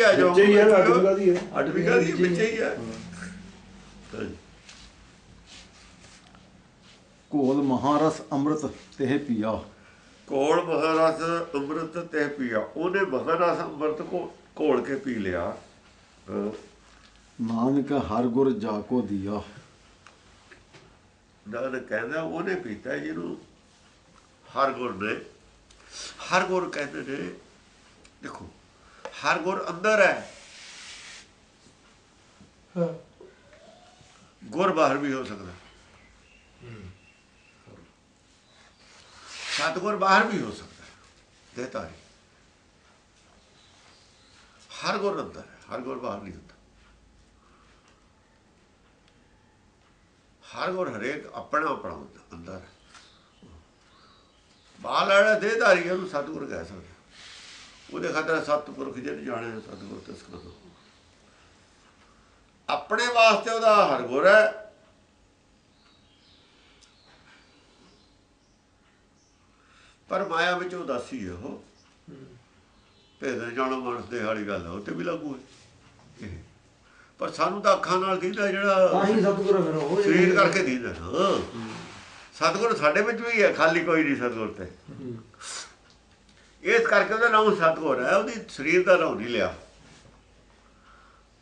ਹੀ ਆ ਜੋ ਵਿੱਚ ਹੀ ਹੈ, ਕਾਹਦੀ ਹੈ? ਅੱਡ ਵੀ ਕਾਹਦੀ ਹੈ, ਵਿੱਚ ਹੀ। ਘੋਲ ਮਹਾਰਸ ਅੰਮ੍ਰਿਤ ਤੇ ਪੀਆ। ਕੋਲ ਮਹਾਰਸ ਅੰਮ੍ਰਿਤ ਤੇ ਪੀਆ। ਉਹਨੇ ਮਹਾਰਸ ਅੰਮ੍ਰਿਤ ਕੋ ਘੋਲ ਕੇ ਪੀ ਲਿਆ। ਨਾਨਕ ਹਰ ਗੁਰ ਜਾ ਕੋ ਦਿਆ। ਨਾਨਕ ਕਹਿੰਦਾ ਉਹਨੇ ਪੀਤਾ ਜਿਹਨੂੰ ਹਰ ਗੁਰ ਨੇ। ਹਰ ਗੁਰ ਕਹਿੰਦੇ ਨੇ ਦੇਖੋ ਹਰ ਗੁਰ ਅੰਦਰ ਹੈ। ਹਾਂ। ਗੁਰ ਬਾਹਰ ਵੀ ਹੋ ਸਕਦਾ। ਸਤਗੁਰ ਬਾਹਰ ਵੀ ਹੋ ਸਕਦਾ। ਦੇਤਾਰੀ ਹਰ ਗੁਰ ਅੰਦਰ ਹੈ। ਹਰ ਗੁਰ ਬਾਹਰ ਨਹੀਂ ਹੁੰਦਾ। ਹਰ ਗੁਰ ਹਰੇਕ ਆਪਣਾ ਆਪਣਾ ਹੁੰਦਾ ਅੰਦਰ ਹੈ। ਬਾਹਰ ਵਾਲਾ ਦੇਹਧਾਰੀ ਹੈ, ਉਹਨੂੰ ਸਤਗੁਰ ਕਹਿ ਸਕਦੇ। ਉਹਦੇ ਖਾਤਰ ਸਤਪੁਰਖ ਜਿਹਨੇ ਜਾਣਿਆ ਸਤਗੁਰ ਤੇ। ਸਕਦਾ ਆਪਣੇ ਵਾਸਤੇ ਉਹਦਾ ਹਰ ਗੁਰ ਹੈ। ਪਰ ਮਾਇਆ ਵਿੱਚ ਉਦਾਸੀ ਹੈ ਉਹ। ਭੇਦ ਜਾਣੋ ਮਨਸ ਦੇ ਵਾਲੀ ਗੱਲ ਹੈ ਉਹ ਤੇ ਵੀ ਲਾਗੂ ਹੈ। ਪਰ ਸਾਨੂੰ ਤਾਂ ਅੱਖਾਂ ਨਾਲ ਦੀਦਾ ਤਾਂ ਜਿਹੜਾ ਹੀ ਸਤਿਗੁਰ ਫਿਰ ਉਹ ਸਰੀਰ ਕਰਕੇ ਦੀਦਾ ਨਾ। ਸਤਗੁਰ ਸਾਡੇ ਵਿੱਚ ਵੀ ਹੈ ਖਾਲੀ ਕੋਈ ਨਹੀਂ ਸਤਗੁਰ ਤੇ। ਇਸ ਕਰਕੇ ਉਹਦਾ ਨਾਮ ਸਤਗੁਰ ਹੈ ਉਹਦੀ ਸਰੀਰ ਦਾ ਨਾਮ ਨਹੀਂ ਲਿਆ।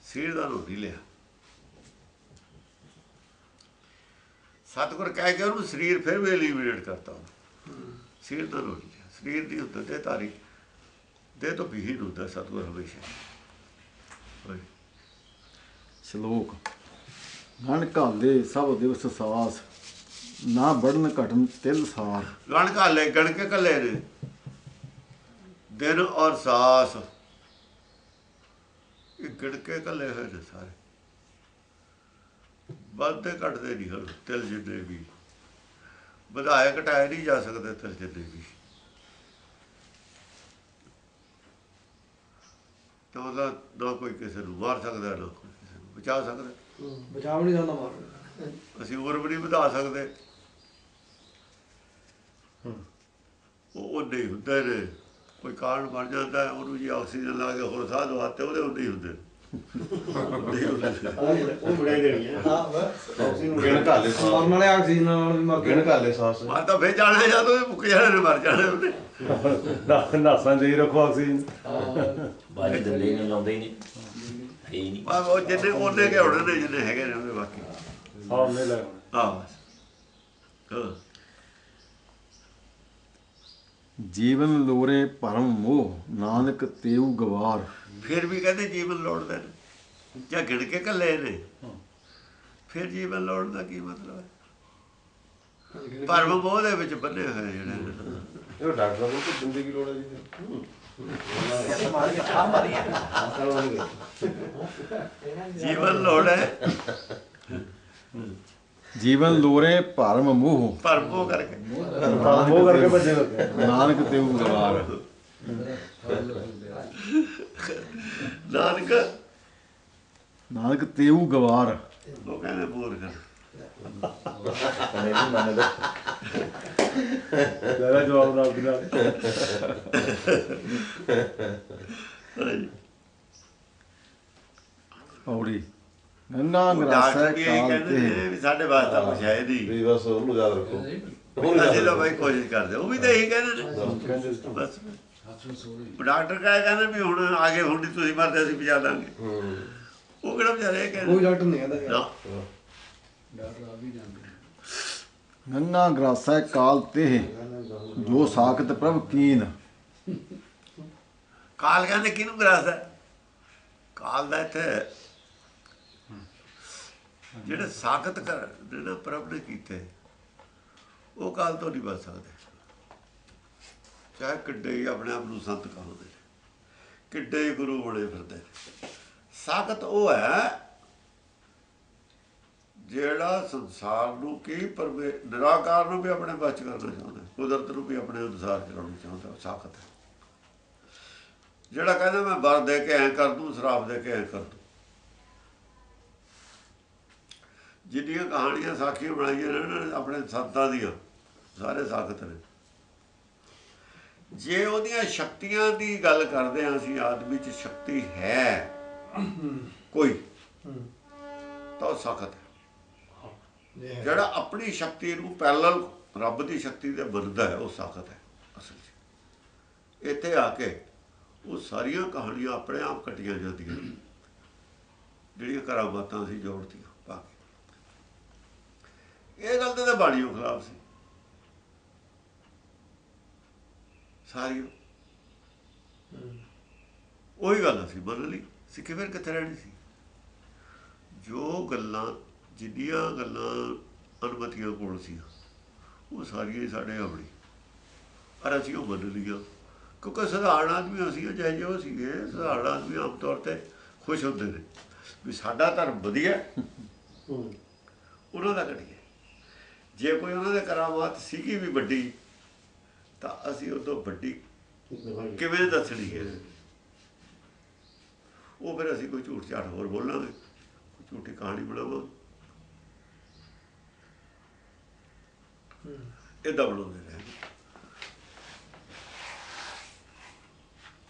ਸਰੀਰ ਦਾ ਨਾਮ ਨਹੀਂ ਲਿਆ। ਸਤਗੁਰ ਕਹਿ ਕੇ ਉਹਨੂੰ ਸਰੀਰ ਫਿਰ ਵੀ ਐਲੀਮੀਨੇਟ ਕਰਤਾ ਸਰੀਰ ਦਾ ਨਾਮ ਨਹੀਂ ਲਿਆ। ਸਰੀਰ ਦੀ ਹੁੰਦਾ ਤੇ ਤਾਰੀ ਦੇ ਤੋਂ ਵਿਹੀਨ ਹੁੰਦਾ ਸਤਗੁਰ ਹਮੇਸ਼ਾ। ਸ਼ਲੋਕ ਗਣ ਘਾਲੇ ਸਭ ਦਿਵਸ ਸਾਸ ਨਾ ਬੜਨ ਘਟਨ ਤਿਲ ਸਾਰ। ਗਣ ਘਾਲੇ ਗਣ ਕੇ ਕੱਲੇ ਨੇ। ਦਿਨ ਔਰ ਸਾਸ। ਇਹ ਗਿਣ ਕੇ ਕੱਲੇ ਹੋਏ ਨੇ ਸਾਰੇ। ਵੱਧਦੇ ਘਟਦੇ ਨਹੀਂ ਹਨ ਤਿਲ ਜਿੰਨੇ ਵੀ। ਵਧਾਏ ਘਟਾਏ ਨਹੀਂ ਜਾ ਸਕਦੇ ਤਿਲ ਜਿੰਨੇ ਵੀ। ਤਾਂ ਉਹਦਾ ਨਾ ਕੋਈ ਕਿਸੇ ਨੂੰ ਮਾਰ ਸਕਦਾ ਨਾ ਕਿਸੇ ਨੂੰ ਬਚਾ ਸਕਦਾ। ਬਚਾਵ ਨਹੀਂ ਜਾਂਦਾ ਮਾਰ ਅਸੀਂ ਉਮਰ ਵੀ ਨਹੀਂ ਵਧਾ ਸਕਦੇ। ਉਹ ਉਹਦੇ ਹੀ ਹੁੰਦੇ ਨੇ। ਕੋਈ ਕਾਰਨ ਬਣ ਜਾਂਦਾ ਹੈ, ਉਹਨੂੰ ਜੀ ਆਕਸੀਜਨ ਲਾ ਕੇ ਹੋਰ ਸਾਹ ਦਵਾਤੇ ਉਹਦੇ ਹੁੰਦੇ ਹੀ ਹੁੰਦੇ। ਨੇ। ਉਹ ਬੜੇ ਦੇਣੀ ਹੈ। ਹਾਂ ਬਸ। ਆਕਸੀਜਨ ਗਿਣ ਘਾਲੇ ਸਾਹ। ਮਰਨ ਵਾਲੇ ਆਕਸੀਜਨ ਨਾਲ ਵੀ ਮਰ ਗਿਣ ਘਾਲੇ ਸਾਹ ਮੈਂ ਤਾਂ ਫੇਰ ਜਾਣਾ ਜਦੋਂ ਇਹ ਮੁੱਕ ਜਾਣੇ ਨੇ ਮਰ ਜਾਣੇ ਉਹਨੇ। ਨਾਸਾਂ ਜਾਈ ਰੱਖੋ ਆਕਸੀਜਨ। ਬਾਜੀ ਦੰਦੇ ਨਹੀਂ ਲਾਉਂਦੇ ਹੀ ਨਹੀਂ। ਹੈ ਹੀ ਨਹੀਂ। ਬਸ ਉਹ ਜਿੰਨੇ ਉਹਨੇ ਕਿ ਹੋਣੇ ਨੇ ਜਿੰਨੇ ਹੈਗੇ ਨੇ ਉਹਦੇ ਬਾਕੀ। ਲੈ ਹਾਂ। ਜੀਵਨ ਲੋਰੇ ਭਰਮ ਮੋਹ ਨਾਨਕ ਤੇਉ ਗਵਾਰ। ਫਿਰ ਵੀ ਕਹਿੰਦੇ ਜੀਵਨ ਲੋੜਦੇ ਨੇ। ਜਾਂ ਗਿਣ ਕੇ ਕੱਲੇ ਨੇ ਫਿਰ ਜੀਵਨ ਲੋੜਨ ਦਾ ਕੀ ਮਤਲਬ ਹੈ? ਪਰਮ ਮੋਹ ਦੇ ਵਿੱਚ ਬੰਨੇ ਹੋਏ ਜਿਹੜੇ। ਇਹ ਡਾਕਟਰ ਨੂੰ ਦਿੰਦੇ ਕੀ ਲੋੜ ਹੈ ਜੀ। ਜੀਵਨ ਲੋੜ ਹੈ। ਜੀਵਨ ਲੋਰੇ ਭਰਮ ਮੋਹ। ਪਰਮ ਮੋਹ ਕਰਕੇ। ਉਹ ਕਰਕੇ ਭੱਜੇ ਲੱਗੇ ਨਾਨਕ ਤੇਉ ਗਵਾਰ ਨਾਨਕ। ਨਾਨਕ ਤੇਉ ਗਵਾਰ। ਉਹ ਕਹਿੰਦੇ ਨੇ। ਕਦੇ ਨਹੀਂ ਮੰਨਦਾ ਮੇਰਾ ਜਵਾਬ ਨਾਲ ਬਿਨਾ। ਔੜੀ। ਨੰਨਾ ਗਰਾਸੈ ਕਾਲ ਕਹਿੰਦੇ ਤੇ। ਸਾਡੇ ਵਾਸਤੇ ਕੁਛ ਹੈ ਨਹੀਂ। ਵੀ ਬਸ ਉਹਨੂੰ ਯਾਦ ਰੱਖੋ। ਅਸੀਂ ਤਾਂ ਭਾਈ ਕੋਸ਼ਿਸ਼ ਕਰਦੇ ਉਹ ਵੀ ਤਾਂ ਇਹੀ ਕਹਿੰਦੇ ਨੇ। ਬਸ। ਡਾਕਟਰ ਕਹੇ ਕਹਿੰਦੇ ਵੀ ਹੁਣ ਆਗੇ ਹੁਣ ਤੁਸੀਂ ਮਰਦੇ ਅਸੀਂ ਬਚਾ ਦਾਂਗੇ। ਹੂੰ। ਉਹ ਕਿਹੜਾ ਵਿਚਾਰੇ ਇਹ ਕੋਈ ਕਹਿੰਦੇ ਡਾਕਟਰ ਨਹੀਂ ਕਹਿੰਦਾ ਯਾਰ। ਨਾ। ਨੰਨਾ ਗਰਾਸੈ ਕਾਲ ਤੇ ਜੋ ਸਾਖਤ ਪ੍ਰਭ ਕੀਨ। ਕਾਲ ਕਹਿੰਦੇ ਕਿਹਨੂੰ ਗਰਾਸ ਕਾਲ ਦਾ ਇੱਥੇ ਜਿਹੜੇ ਸਾਖਤ ਕਰ ਜਿਹੜਾ ਪ੍ਰਭ ਨੇ ਕੀਤੇ। ਉਹ ਕਾਲ ਤੋਂ ਨਹੀਂ ਬਚ ਸਕਦੇ। ਚਾਹੇ ਕਿੱਡੇ ਹੀ ਆਪਣੇ ਆਪ ਨੂੰ ਸੰਤ ਕਹਾਉਂਦੇ ਨੇ, ਕਿੱਡੇ ਹੀ ਗੁਰੂ ਬਣੇ ਫਿਰਦੇ ਸਾਖਤ ਉਹ ਹੈ ਜਿਹੜਾ ਸੰਸਾਰ ਨੂੰ ਕੀ ਪਰਮੇ, ਨਿਰਾਕਾਰ ਨੂੰ ਵੀ ਆਪਣੇ ਬਚ ਕਰਨਾ ਚਾਹੁੰਦਾ ਕੁਦਰਤ ਨੂੰ ਵੀ ਆਪਣੇ ਅਨੁਸਾਰ ਚਲਾਉਣਾ ਚਾਹੁੰਦਾ ਸਾਖਤ ਹੈ। ਜਿਹੜਾ ਕਹਿੰਦਾ ਮੈਂ ਵਰ ਦੇ ਕੇ ਐ ਕਰ ਦੂੰ ਸ਼ਰਾਬ ਦੇ ਕੇ ਐ ਕਰ ਦੂੰ। ਜਿੰਨੀਆਂ ਕਹਾਣੀਆਂ ਸਾਖੀਆਂ ਬਣਾਈਆਂ ਨੇ ਇਹਨਾਂ ਨੇ ਆਪਣੇ ਸੰਤਾਂ ਦੀਆਂ ਸਾਰੇ ਸਾਖਤ ਨੇ ਜੇ ਉਹਦੀਆਂ ਸ਼ਕਤੀਆਂ ਦੀ ਗੱਲ ਕਰਦੇ ਹਾਂ ਅਸੀਂ ਆਦਮੀ 'ਚ ਸ਼ਕਤੀ ਹੈ ਕੋਈ ਤਾਂ ਸਖਤ ਹੈ। ਜਿਹੜਾ ਆਪਣੀ ਸ਼ਕਤੀ ਨੂੰ ਪੈਰਲਲ ਰੱਬ ਦੀ ਸ਼ਕਤੀ ਦੇ ਮੰਨਦਾ ਹੈ ਉਹ ਸਖਤ ਹੈ ਅਸਲ 'ਚ। ਇੱਥੇ ਆ ਕੇ ਉਹ ਸਾਰੀਆਂ ਕਹਾਣੀਆਂ ਆਪਣੇ ਆਪ ਕੱਟੀਆਂ ਜਾਂਦੀਆਂ। ਜਿਹੜੀਆਂ ਕਰਾਮਾਤਾਂ ਸੀ ਜੋੜਤੀਆਂ ਪਾ ਕੇ। ਇਹ ਗੱਲ ਤੇ ਬਾਣੀਓ ਖਿਲਾਫ ਸੀ। ਸਾਰੀ ਉਹੀ ਗੱਲ ਅਸੀਂ ਮੰਨ ਲਈ। ਸੀ ਕਿਵੇਂ ਕਿੱਥੇ ਰਹਿਣੀ ਸੀ? ਜੋ ਗੱਲਾਂ ਜਿੰਨੀਆਂ ਗੱਲਾਂ ਅਨੁਮਤੀਆਂ ਕੋਲ ਸੀ ਉਹ ਸਾਰੀਆਂ ਹੀ ਸਾਡੇ ਆਪਣੀ ਪਰ ਅਸੀਂ ਉਹ ਮੰਨ ਲਈਆਂ। ਕਿਉਂਕਿ ਸਧਾਰਨ ਆਦਮੀ ਅਸੀਂ ਜਿਹੇ ਜਿਹੇ ਸੀਗੇ ਸਧਾਰਨ ਆਦਮੀ ਆਮ ਤੌਰ ਤੇ ਖੁਸ਼ ਹੁੰਦੇ ਨੇ ਵੀ ਸਾਡਾ ਧਰਮ ਵਧੀਆ ਉਹਨਾਂ ਦਾ ਘਟੀਆ ਜੇ ਕੋਈ ਉਹਨਾਂ ਦੇ ਕਰਾਮਾਤ ਸੀਗੀ ਵੀ ਵੱਡੀ ਤਾਂ ਅਸੀਂ ਉਹ ਤੋਂ ਵੱਡੀ ਕਿਵੇਂ ਦੱਸਣੀ ਹੈ? ਉਹ ਫਿਰ ਅਸੀਂ ਕੋਈ ਝੂਠ ਝਾਟ ਹੋਰ ਬੋਲਾਂਗੇ। ਝੂਠੀ ਕਹਾਣੀ ਬਣਾਵਾਂਗੇ। ਇਦਾਂ ਬਣਾਉਂਦੇ ਰਹੇ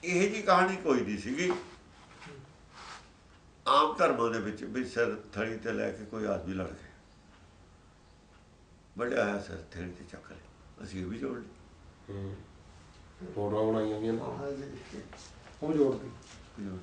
ਇਹ ਜੀ ਕਹਾਣੀ ਕੋਈ ਨਹੀਂ ਸੀਗੀ। ਆਮ ਧਰਮਾਂ ਦੇ ਵਿੱਚ ਵੀ ਸਿਰ ਥੜੀ ਤੇ ਲੈ ਕੇ ਕੋਈ ਆਦਮੀ ਲੜ ਗਿਆ। ਵੱਡਿਆ ਹੋਇਆ ਸਿਰ ਥੜੀ ਤੇ ਚੱਕ ਲਿਆ। ਅਸੀਂ ਇਹ ਵੀ ਜੋੜ ਲਈ ਫੋਟੋਆਂ ਬਣਾਈਆਂ ਗਈਆਂ ਨੇ। ਉਹ ਜੋੜ ਲਈ।